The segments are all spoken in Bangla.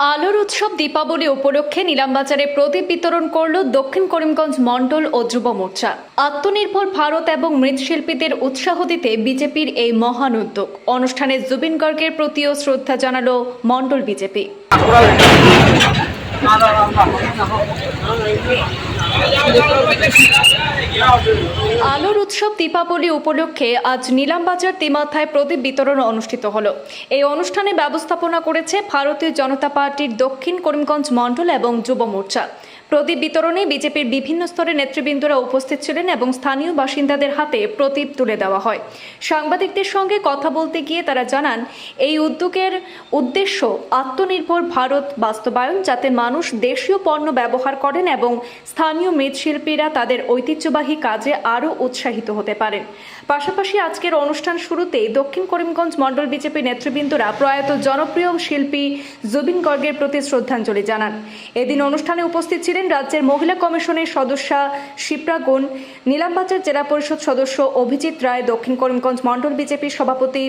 আলোর উৎসব দীপাবলি উপলক্ষে নিলামবাজারে প্রদীপ বিতরণ করল দক্ষিণ করিমগঞ্জ মণ্ডল ও যুব মোর্চা। আত্মনির্ভর ভারত এবং মৃৎশিল্পীদের উৎসাহ দিতে বিজেপির এই মহান উদ্যোগ। অনুষ্ঠানে জুবিন গর্গের প্রতিও শ্রদ্ধা জানাল মণ্ডল বিজেপি। আলোর উৎসব দীপাবলি উপলক্ষে আজ নীলামবাজার তিমাথায় প্রদীপ বিতরণ অনুষ্ঠিত হলো। এই অনুষ্ঠানে ব্যবস্থাপনা করেছে ভারতীয় জনতা পার্টির দক্ষিণ করিমগঞ্জ মণ্ডল এবং যুব মোর্চা। প্রদীপ বিতরণে বিজেপির বিভিন্ন স্তরের নেতৃবৃন্দরা উপস্থিত ছিলেন এবং স্থানীয় বাসিন্দাদের হাতে প্রদীপ তুলে দেওয়া হয়। সাংবাদিকদের সঙ্গে কথা বলতে গিয়ে তারা জানান, এই উদ্যোগের উদ্দেশ্য আত্মনির্ভর ভারত বাস্তবায়ন, যাতে মানুষ দেশীয় পণ্য ব্যবহার করেন এবং স্থানীয় মৃৎশিল্পীরা তাদের ঐতিহ্যবাহী কাজে আরও উৎসাহিত হতে পারেন। পাশাপাশি আজকের অনুষ্ঠান শুরুতেই দক্ষিণ করিমগঞ্জ মণ্ডল বিজেপি নেতৃবৃন্দরা প্রয়াত জনপ্রিয় শিল্পী জুবিন গর্গের প্রতি শ্রদ্ধাঞ্জলি জানান। এদিন অনুষ্ঠানে উপস্থিত ছিলেন রাজ্যের মহিলা কমিশনের সদস্যা শিপ্রা গুণ। নীলামবাজার জেলা পরিষদ সদস্য অভিজিৎ রায়, দক্ষিণ করিমগঞ্জ মণ্ডল বিজেপির সভাপতি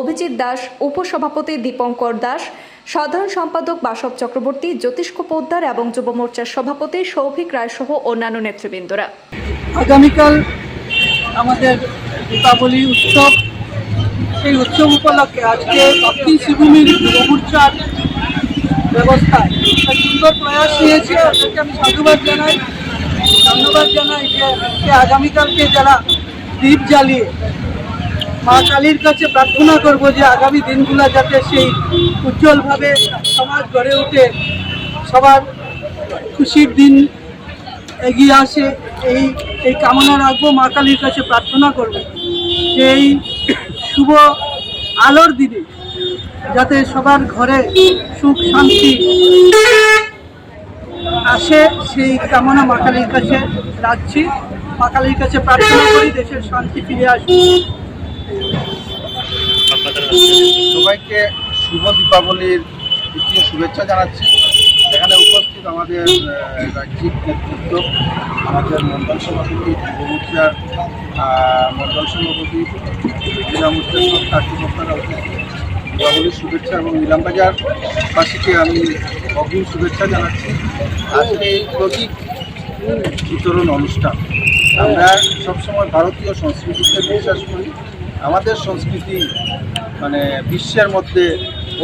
অভিজিৎ দাস, উপসভাপতি দীপঙ্কর দাস, সাধারণ সম্পাদক বাসব চক্রবর্তী জ্যোতিষ্ক পোদ্দার এবং যুব মোর্চার সভাপতি সৌভিক রায় সহ অন্যান্য নেতৃবৃন্দরা। আগামীকাল আমাদের দীপাবলি উৎসব। সেই উৎসব উপলক্ষে আজকে দক্ষিণ শিবভূমির যুবমোর্চার ব্যবস্থায় একটা সুন্দর প্রয়াস নিয়েছে ওদেরকে আমি সাধুবাদ জানাই। ধন্যবাদ জানাই যে যে আগামীকালকে যারা দ্বীপ জ্বালিয়ে মা কালীর কাছে প্রার্থনা করব যে আগামী দিনগুলো যাতে সেই উজ্জ্বলভাবে সমাজ গড়ে ওঠে সবার খুশির দিন এগিয়ে আসে, এই এই কামনা রাখব, মা কালীর কাছে প্রার্থনা করব। যে এই শুভ আলোর দিনে যাতে সবার ঘরে সুখ, শান্তি আসে, সেই কামনা মা কালীর কাছে রাখছি। মা কালীর কাছে প্রার্থনা করি দেশের শান্তি ফিরে আসবে সবাইকে শুভ দীপাবলির দ্বিতীয় শুভেচ্ছা জানাচ্ছি। এখানে উপস্থিত আমাদের রাজ্যিক নেতৃত্ব, আমাদের মন্ডল সভাপতি মোর্চার মন্ডল সভাপতি জেলা সব কার্যকর্তারা উপস্থিত। দীপাবলির শুভেচ্ছা এবং নিলামবাজার বাসীকে আমি অগ্রিম শুভেচ্ছা জানাচ্ছি। আজকে এই প্রতীক বিতরণ অনুষ্ঠান। আমরা সবসময় ভারতীয় সংস্কৃতিতে বিশ্বাস করি। আমাদের সংস্কৃতি মানে বিশ্বের মধ্যে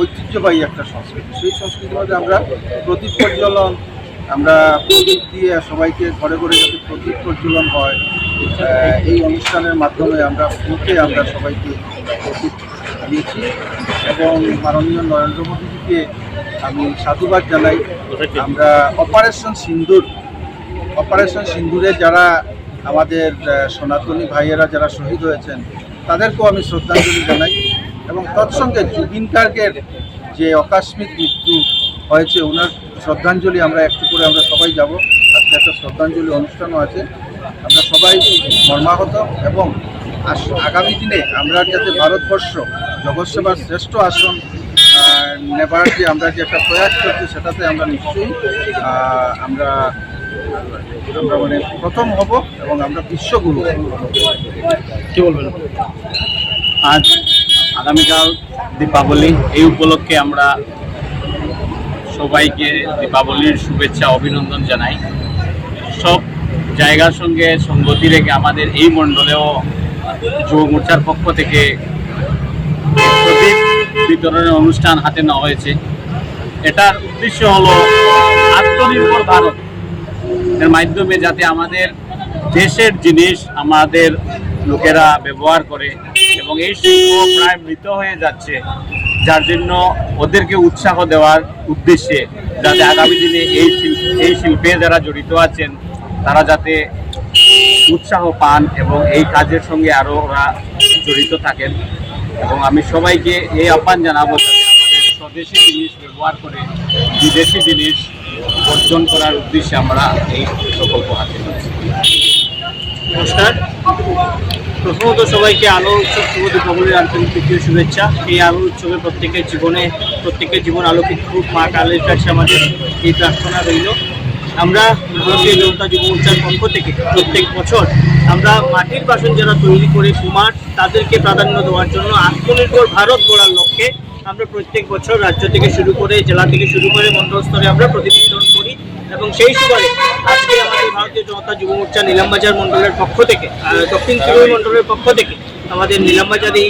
ঐতিহ্যবাহী একটা সংস্কৃতি। সেই সংস্কৃতির মধ্যে আমরা প্রতীক প্রজ্বলন, আমরা প্রদীপ দিয়ে সবাইকে ঘরে ঘরে যাতে প্রতীক প্রজ্বলন হয় এই অনুষ্ঠানের মাধ্যমে আমরা ফুটে আমরা সবাইকে প্রদীপ দিয়েছি এবং মাননীয় নরেন্দ্র মোদীজিকে আমি সাধুবাদ জানাই। আমরা অপারেশন সিন্দুর অপারেশন সিন্দুরে যারা আমাদের সনাতনী ভাইয়েরা যারা শহীদ হয়েছেন তাদেরকেও আমি শ্রদ্ধাঞ্জলি জানাই এবং তৎসঙ্গে জুবিন গার্গের যে আকস্মিক মৃত্যু হয়েছে ওনার শ্রদ্ধাঞ্জলি আমরা একটু করে আমরা সবাই যাব। আজকে একটা শ্রদ্ধাঞ্জলি অনুষ্ঠানও আছে। আমরা সবাই মর্মাহত এবং আগামী দিনে আমরা যাতে ভারতবর্ষ জগৎসেবার শ্রেষ্ঠ আসন নেবার যে আমরা যে একটা প্রয়াস করছি সেটাতে আমরা নিশ্চয়ই আমরা আমরা মানে প্রথম হব এবং আমরা বিশ্বগুরু। কি বলবেন আজ আগামীকাল দীপাবলি এই উপলক্ষে আমরা সবাইকে দীপাবলির শুভেচ্ছা অভিনন্দন জানাই সব জায়গার সঙ্গে সঙ্গতি রেখে আমাদের এই মণ্ডলেও যুব মোর্চার পক্ষ থেকে বিতরণের অনুষ্ঠান হাতে নেওয়া হয়েছে। এটার উদ্দেশ্য হলো আত্মনির্ভর ভারত। এর মাধ্যমে যাতে আমাদের দেশের জিনিস আমাদের লোকেরা ব্যবহার করে এবং এই শিল্প প্রায় মৃত হয়ে যাচ্ছে, যার জন্য ওদেরকে উৎসাহ দেওয়ার উদ্দেশ্যে যাতে আগামী দিনে এই শিল্প এই শিল্পে যারা জড়িত আছেন, তারা যাতে উৎসাহ পান এবং এই কাজের সঙ্গে আরও ওরা জড়িত থাকেন। এবং আমি সবাইকে এই আহ্বান জানাব যাতে আমাদের স্বদেশি জিনিস ব্যবহার করে বিদেশি জিনিস অর্জন করার উদ্দেশ্যে আমরা এই প্রকল্প হাতে নিয়েছি। নমস্কার। প্রথমত সবাইকে আলো উৎসব, শুভ দীপাবলির আন্তরিক শুভেচ্ছা। এই আলো উৎসবে প্রত্যেকের জীবনে, প্রত্যেকের জীবন আলোকিত হোক মা কালের কাছে আমাদের এই প্রার্থনা রইল। আমরা ভারতীয় জনতা যুব মোর্চার পক্ষ থেকে প্রত্যেক বছর আমরা মাটির বাসন যারা তৈরি করে কুমার তাদেরকে প্রাধান্য দেওয়ার জন্য আত্মনির্ভর ভারত গড়ার লক্ষ্যে আমরা প্রত্যেক বছর রাজ্য থেকে শুরু করে জেলা থেকে শুরু করে মন্ডল স্তরে আমরা প্রদীপ বিতরণ করি এবং সেই সুবাদে আজকে আমাদের ভারতীয় জনতা যুব মোর্চা নিলামবাজার মন্ডলের পক্ষ থেকে দক্ষিণ ত্রিপুরা মন্ডলের পক্ষ থেকে আমাদের নিলামবাজার এই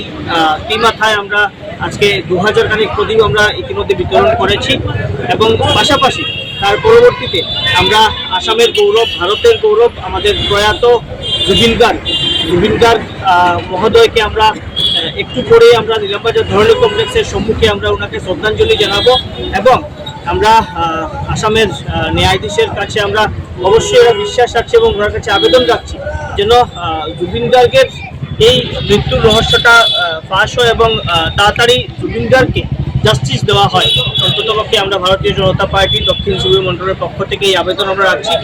টিমাথায় আমরা আজকে দু হাজার খানিক প্রদীপ আমরা ইতিমধ্যে বিতরণ করেছি এবং পাশাপাশি পরবর্তীতে আমরা আসামের গৌরব, ভারতের গৌরব, আমাদের প্রয়াত জুবিন গার্গ। জুবিন গার্গ মহোদয়কে আমরা একটু পরে আমরা নিলামবাজার ধরনী কমপ্লেক্সের সম্মুখে আমরা ওনাকে শ্রদ্ধাঞ্জলি জানাব এবং আমরা আসামের ন্যায়াধীশের কাছে আমরা অবশ্যই ওরা বিশ্বাস রাখছি এবং ওনার কাছে আবেদন রাখছি যেন জুবিন গার্গের এই মৃত্যুর রহস্যটা ফাঁস হয় এবং তাড়াতাড়ি জুবিন গার্গকে জাস্টিস দেওয়া হয়। অন্ততপক্ষে আমরা ভারতীয় জনতা পার্টি দক্ষিণ চব্বিশ মন্ডলের পক্ষ থেকে এই আবেদন আমরা রাখছি।